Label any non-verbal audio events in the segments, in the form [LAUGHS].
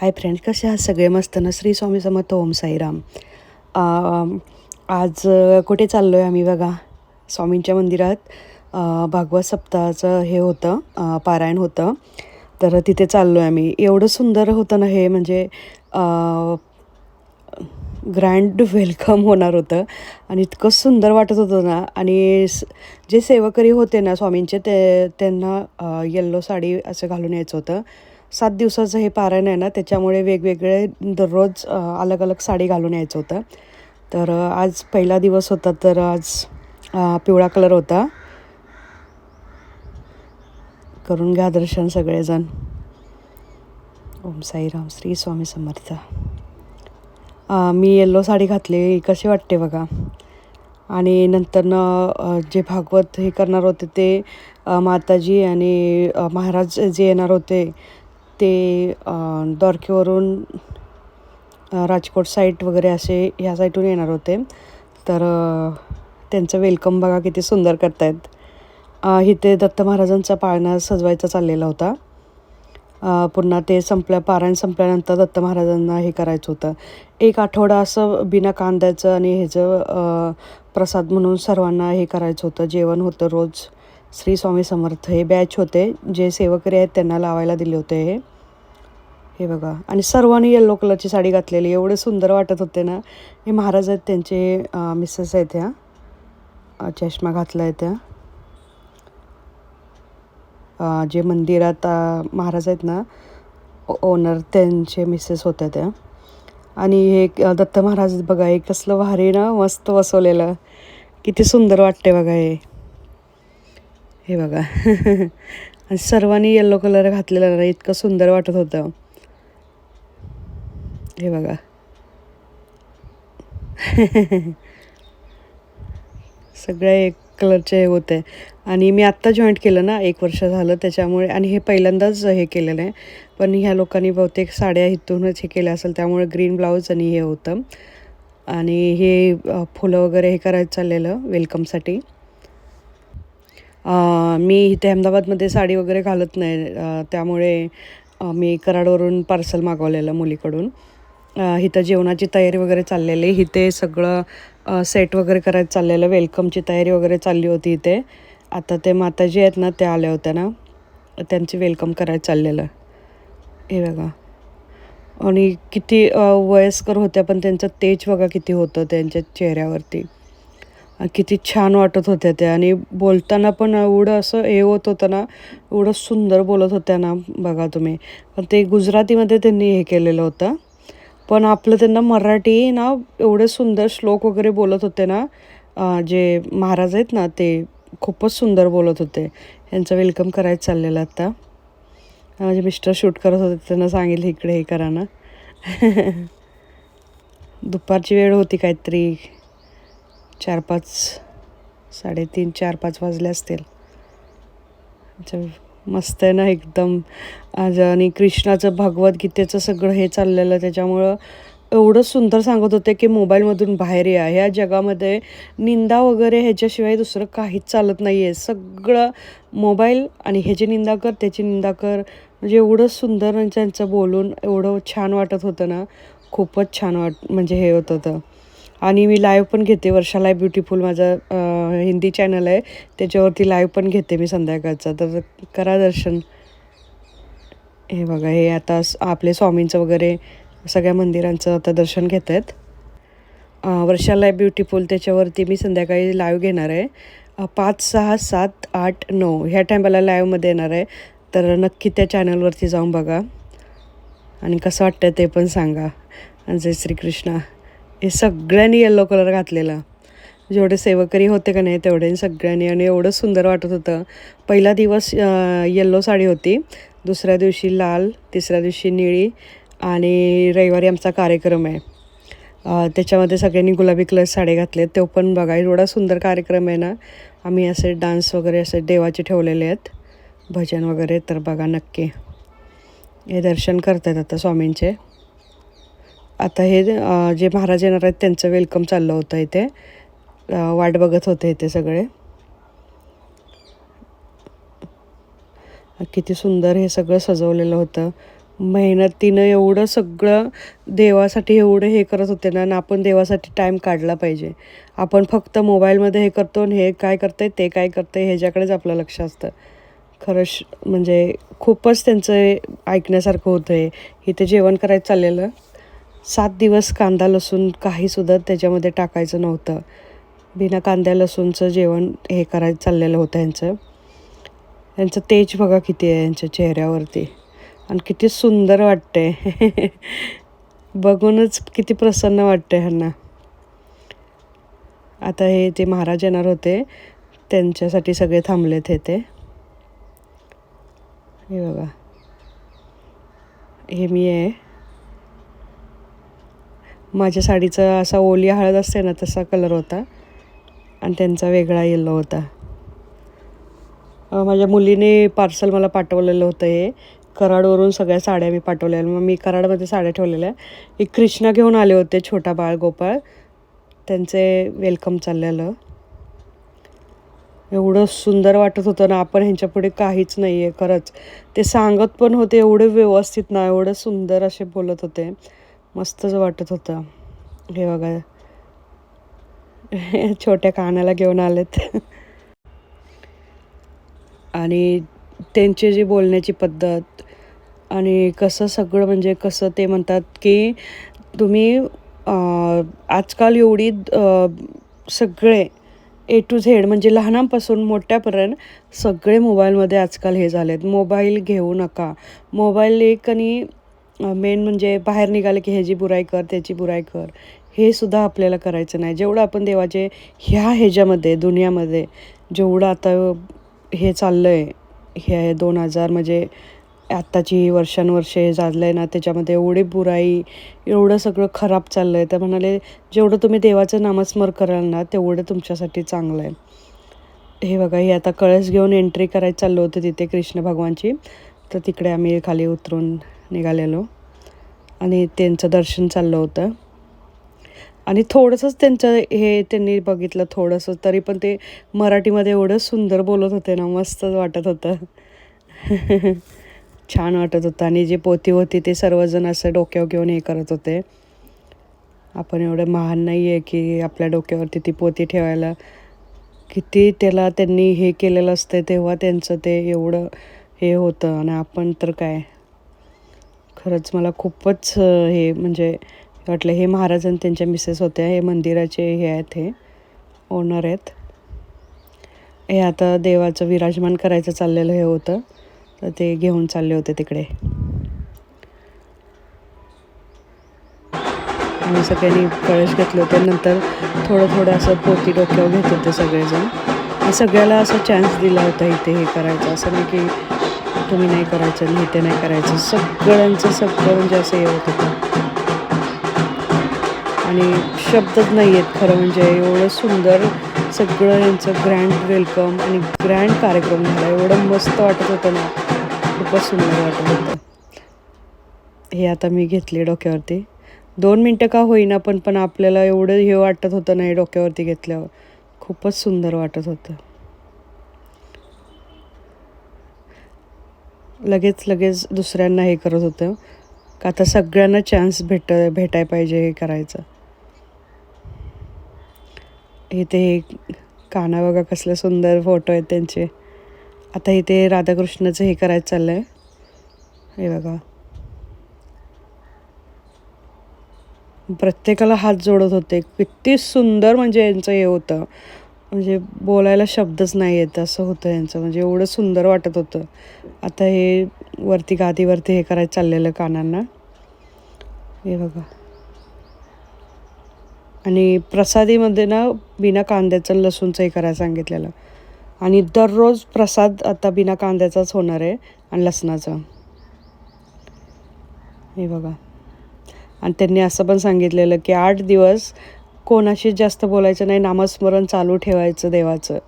Hi friend कसे आहात सगळे? मस्त ना? श्री स्वामी समर्थ ओम साईराम. आज कुठे चाललो आहे आम्ही बघा? स्वामींच्या मंदिरात. भागवत सप्ताहाचं हे होतं पारायण होतं. तर तिथे चाललो आहे आम्ही. एवढं सुंदर होतं ना हे म्हणजे ग्रँड वेलकम होणार होतं. आणि इतकं सुंदर वाटत होतं ना. आणि स- जे सेवकरी होते ना स्वामींचे ते त्यांना येल्लो साडी असं घालून यायचं होतं. सात दिवसाचं हे पारायण आहे ना त्याच्यामुळे वेगवेगळे दररोज अलग अलग साडी घालून यायचं होतं. तर आज पहिला दिवस होता तर आज पिवळा कलर होता. करून घ्या दर्शन सगळेजण. ओम साईराम श्री स्वामी समर्थ. मी येल्लो साडी घातली. कशी वाटते बघा. आणि नंतरनं जे भागवत हे करणार होते ते माताजी आणि महाराज जे येणार होते ते अ, द्वारकेवरून राजकोट साईट वगैरे असे ह्या साईटून येणार होते. तर त्यांचं वेलकम बघा किती सुंदर करतायत. इथे दत्त महाराजांचा पाळणा सजवायचा चाललेला होता. पुन्हा ते संपल्या पारायण संपल्यानंतर दत्त महाराजांना हे करायचं होतं. एक आठवडा असं बिना कांद्याचं आणि ह्याचं प्रसाद म्हणून सर्वांना हे करायचं होतं. जेवण होतं रोज. श्री स्वामी समर्थ. हे बॅच होते जे सेवकरी आहेत त्यांना लावायला दिले होते हे. हे बघा. आणि सर्वांनी येल्लो कलरची साडी घातलेली. एवढे सुंदर वाटत होते ना. हे महाराज आहेत त्यांचे मिसेस आहेत त्या चष्मा घातला आहे त्या. जे मंदिरात महाराज आहेत ना ओनर त्यांचे मिसेस होत्या त्या. आणि हे दत्त महाराज बघा. हे कसलं भारी ना मस्त बसवलेलं. किती सुंदर वाटते बघा हे. हे बघा. [LAUGHS] आणि सर्वांनी येल्लो कलर घातलेला ना इतकं सुंदर वाटत होतं. हे बघा. [LAUGHS] सगळ्या एक कलरचे हे होते. आणि मी आत्ता जॉईंट केलं ना एक वर्ष झालं त्याच्यामुळे. आणि हे पहिल्यांदाच हे केलेलं आहे. पण ह्या लोकांनी बहुतेक साड्या इथूनच हे केल्या असेल त्यामुळे ग्रीन ब्लाऊज आणि हे होतं. आणि हे फुलं वगैरे हे करायचं चाललेलं वेलकमसाठी मी इथे अहमदाबादमध्ये साडी वगैरे घालत नाही. त्यामुळे मी कराडवरून पार्सल मागवलेलं मुलीकडून. इथं जेवणाची तयारी वगैरे चाललेली. इथे सगळं सेट वगैरे करायचं चाललेलं. वेलकमची तयारी वगैरे चालली होती इथे. आता ते माताजी आहेत ना त्या आल्या होत्या ना. त्यांची वेलकम करायचं चाललेलं. हे बघा. आणि किती वयस्कर होत्या पण त्यांचं तेज बघा किती होतं त्यांच्या चेहऱ्यावरती. किती छान वाटत होत्या त्या. आणि बोलताना पण एवढं असं हे होत होतं ना एवढं सुंदर बोलत होत्या ना बघा तुम्ही. पण ते गुजरातीमध्ये त्यांनी हे केलेलं होतं. पण आपलं त्यांना मराठी ना एवढे सुंदर श्लोक वगैरे बोलत होते ना जे महाराज आहेत ना ते खूपच सुंदर बोलत होते. यांचं वेलकम करायचं चाललेलं आता. माझे मिस्टर शूट करत होते त्यांना सांगितलं इकडे हे करा ना. [LAUGHS] दुपारची वेळ होती काहीतरी. चार पाच साडेतीन चार पाच वाजले असतील. मस्त आहे ना एकदम. आज आणि कृष्णाचं भगवद्गीतेचं सगळं हे चाललेलं. त्याच्यामुळं एवढं सुंदर सांगत होते की मोबाईलमधून बाहेर या. ह्या जगामध्ये निंदा वगैरे ह्याच्याशिवाय दुसरं काहीच चालत नाही आहे सगळं मोबाईल आणि ह्याची निंदा कर त्याची निंदा कर. म्हणजे एवढं सुंदर आणि त्यांचं बोलून एवढं छान वाटत होतं ना. खूपच छान वाट म्हणजे हे होत होतं. आणि मी लाईव्ह पण घेते. वर्षाला ब्युटीफुल ब्युटिफुल माझं हिंदी चॅनल आहे. त्याच्यावरती लाईव्ह पण घेते मी संध्याकाळचं. तर करा दर्शन. हे बघा हे आता आपले स्वामींचं वगैरे सगळ्या मंदिरांचं आता दर्शन घेत आहेत. वर्षाला ब्युटीफुल ब्युटिफुल त्याच्यावरती मी संध्याकाळी लाईव्ह घेणार आहे. पाच सहा सात आठ नऊ ह्या टायमाला लाईव्हमध्ये येणार आहे. तर नक्की त्या चॅनलवरती जाऊन बघा. आणि कसं वाटतं ते पण सांगा. जय श्रीकृष्णा. हे सगळ्यांनी येल्लो कलर घातलेला. जेवढे सेवकरी होते का नाही तेवढे सगळ्यांनी आणि एवढं सुंदर वाटत होतं. पहिला दिवस येल्लो साडी होती. दुसऱ्या दिवशी लाल तिसऱ्या दिवशी निळी आणि रविवारी आमचा कार्यक्रम आहे. त्याच्यामध्ये सगळ्यांनी गुलाबी कलर साडी घातले. तो पण बघा एवढा सुंदर कार्यक्रम आहे ना. आम्ही असे डान्स वगैरे असे देवाचे ठेवलेले आहेत. भजन वगैरे तर बघा नक्की. हे दर्शन करतात आता स्वामींचे. आता हे जे महाराज येणार आहेत त्यांचं वेलकम चाललं होतं इथे. वाट बघत होते इथे सगळे. किती सुंदर हे सगळं सजवलेलं होतं. मेहनतीनं एवढं सगळं देवासाठी एवढं हे करत होते ना ना आपण देवासाठी टाईम काढला पाहिजे. आपण फक्त मोबाईलमध्ये हे करतो आणि हे काय करतंय ते काय करतंय ह्याच्याकडेच आपलं लक्ष असतं. खरंच म्हणजे खूपच त्यांचं ऐकण्यासारखं होतं आहे इथे जेवण करायचं चाललेलं. सात दिवस कांदा लसूण काहीसुद्धा त्याच्यामध्ये टाकायचं नव्हतं. बिना कांद्या लसूणचं जेवण हे करायचं चाललेलं होतं यांचं. यांचं तेज बघा किती आहे यांच्या चेहऱ्यावरती. आणि किती सुंदर वाटते [LAUGHS] बघूनच किती प्रसन्न वाटते ह्यांना. आता हे ते महाराज येणार होते त्यांच्यासाठी सगळे थांबलेत हे ते. हे बघा. हे मी आहे. माझ्या साडीचा असा ओली हळद असते ना तसा कलर होता. आणि त्यांचा वेगळा येल्लो होता. माझ्या मुलीने पार्सल मला पाठवलेलं होतं हे. कराडवरून सगळ्या साड्या मी पाठवलेल्या. मग मी कराडमध्ये साड्या ठेवलेल्या. एक कृष्णा घेऊन आले होते छोटा बाळ गोपाळ. त्यांचे वेलकम चाललेलं. एवढं सुंदर वाटत होतं ना आपण ह्यांच्यापुढे काहीच नाही आहे खरंच. ते सांगत पण होते एवढे व्यवस्थित ना एवढं सुंदर असे बोलत होते. मस्तच वाटत होतं. हे बघा. छोट्या कानाला घेऊन आलेत. आणि त्यांची जी बोलण्याची पद्धत आणि कसं सगळं म्हणजे कसं ते म्हणतात की तुम्ही आजकाल एवढी सगळे ए टू झेड म्हणजे लहानांपासून मोठ्यापर्यंत सगळे मोबाईलमध्ये आजकाल हे झालेत. मोबाईल घेऊ नका. मोबाईल एक आणि मेन म्हणजे बाहेर निघाले की ह्याची बुराई कर त्याची बुराई कर. हे सुद्धा आपल्याला करायचं नाही. जेवढं आपण देवाचे ह्या ह्याच्यामध्ये दुनियामध्ये जेवढं आता हे चाललं आहे हे दोन हजार म्हणजे आत्ताची वर्षानुवर्षे हे झालं आहे ना त्याच्यामध्ये एवढी बुराई एवढं सगळं खराब चाललं आहे तर म्हणाले जेवढं तुम्ही देवाचं नामस्मर कराल ना तेवढं तुमच्यासाठी चांगलं आहे हे बघा हे आता कळस घेऊन एंट्री करायचं चाललो होतं तिथे कृष्ण भगवानची. तर तिकडे आम्ही खाली उतरून निघालेलो. आणि त्यांचं दर्शन चाललं होतं. आणि थोडंसंच त्यांचं हे त्यांनी बघितलं थोडंसं तरी पण ते मराठीमध्ये एवढं सुंदर बोलत होते ना मस्तच वाटत होतं. [LAUGHS] छान वाटत होतं. आणि जे पोती होती ते सर्वजण असं डोक्यावर घेऊन हे करत होते. आपण एवढं महान नाही आहे की आपल्या डोक्यावरती ती पोती ठेवायला किती त्याला त्यांनी हे केलेलं असतं तेव्हा त्यांचं ते एवढं हे होतं. आणि आपण तर काय? खरंच मला खूपच हे म्हणजे वाटलं हे महाराज आणि त्यांच्या मिसेस होत्या हे मंदिराचे हे आहेत हे ओनर आहेत. हे आता देवाचं विराजमान करायचं चाललेलं हे होतं तर ते घेऊन चालले होते तिकडे. आम्ही सगळ्यांनी कळश घेतले होते नंतर थोडं थोडं असं पोती डोक्यावर घेत होते सगळेजण. सगळ्याला असा चान्स दिला होता इथे हे करायचं असं नाही की तुम्ही नाही करायचं नाही ते नाही करायचं. सगळ्यांचं सगळं म्हणजे असं हे होत होतं आणि शब्दच नाही आहेत खरं म्हणजे. एवढं सुंदर सगळं यांचं ग्रँड वेलकम आणि ग्रँड कार्यक्रम झाला. एवढं मस्त वाटत होतं ना. खूपच सुंदर वाटत होतं. हे आता मी घेतले डोक्यावरती. दोन मिनटं का होईना पण पण आपल्याला एवढं हे वाटत होतं नाही डोक्यावरती घेतल्यावर. खूपच सुंदर वाटत होतं. लगेच लगेच दुसऱ्यांना हे करत होतं. का आता सगळ्यांना चान्स भेट भेटाय पाहिजे हे करायचं. इथे हे काना बघा कसले सुंदर फोटो आहेत त्यांचे. आता इथे राधाकृष्णाचं हे करायचं चाललं आहे हे बघा. प्रत्येकाला हात जोडत होते. किती सुंदर म्हणजे यांचं हे होतं. म्हणजे बोलायला शब्दच नाही येत असं होतं यांचं. म्हणजे एवढं सुंदर वाटत होतं. आता हे वरती गादीवरती हे करायचं चाललेलं कानांना. हे बघा. आणि प्रसादीमध्ये ना बिना कांद्याचं लसूणचं हे करायला सांगितलेलं. आणि दररोज प्रसाद आता बिना कांद्याचाच होणार आहे आणि लसणाचा. हे बघा. आणि त्यांनी असं पण सांगितलेलं की आठ दिवस कोणाशी जास्त बोलायचं नाही नामस्मरण चालू ठेवायचं देवाचं.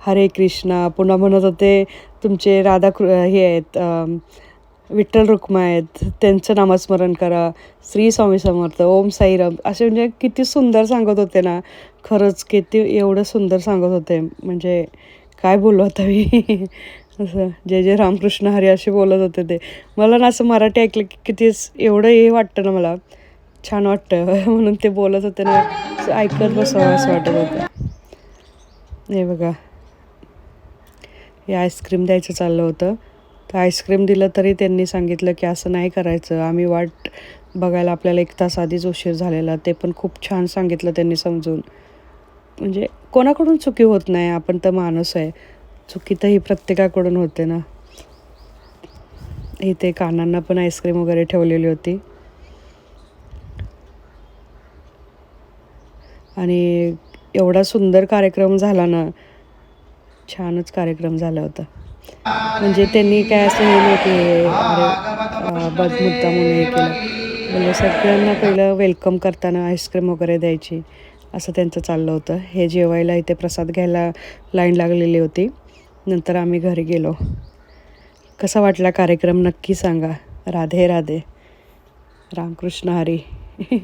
हरे कृष्णा पुन्हा म्हणत होते तुमचे राधा कृ हे आहेत विठ्ठल रुक्मा आहेत त्यांचं नामस्मरण करा. श्री स्वामी समर्थ ओम साईराम. असे म्हणजे किती सुंदर सांगत होते ना. खरंच किती एवढं सुंदर सांगत होते. म्हणजे काय बोलू आता मी? [LAUGHS] असं जय जय रामकृष्ण हरी असे बोलत होते ते. मला ना असं मराठी ऐकलं की किती एवढं हे वाटतं ना मला. छान वाटतं. [LAUGHS] म्हणून ते बोलत होते ना. असं ऐकत बसावं असं वाटत होतं. हे बघा. हे आईस्क्रीम द्यायचं चाललं होतं. तर आईस्क्रीम दिलं तरी त्यांनी सांगितलं की असं नाही करायचं. आम्ही वाट बघायला आपल्याला एक तास आधीच उशीर झालेला. ते पण खूप छान सांगितलं त्यांनी समजून. म्हणजे कोणाकडून चुकी होत नाही. आपण तर माणूस आहे. चुकी तर ही प्रत्येकाकडून होते ना. इथे कानांना पण आईस्क्रीम वगैरे ठेवलेली होती. आणि एवढा सुंदर कार्यक्रम झाला ना छानच कार्यक्रम झाला होता. म्हणजे त्यांनी काय असं हे नाही की अरे बद मुद्दा म्हणून हे केलं. म्हणजे सगळ्यांना पहिलं वेलकम करताना आईस्क्रीम वगैरे द्यायची असं त्यांचं चाललं होतं. हे जेवायला इथे प्रसाद घ्यायला लाईन लागलेली होती. नंतर आम्ही घरी गेलो. कसा वाटला कार्यक्रम नक्की सांगा. राधे राधे. रामकृष्ण हरी. [LAUGHS]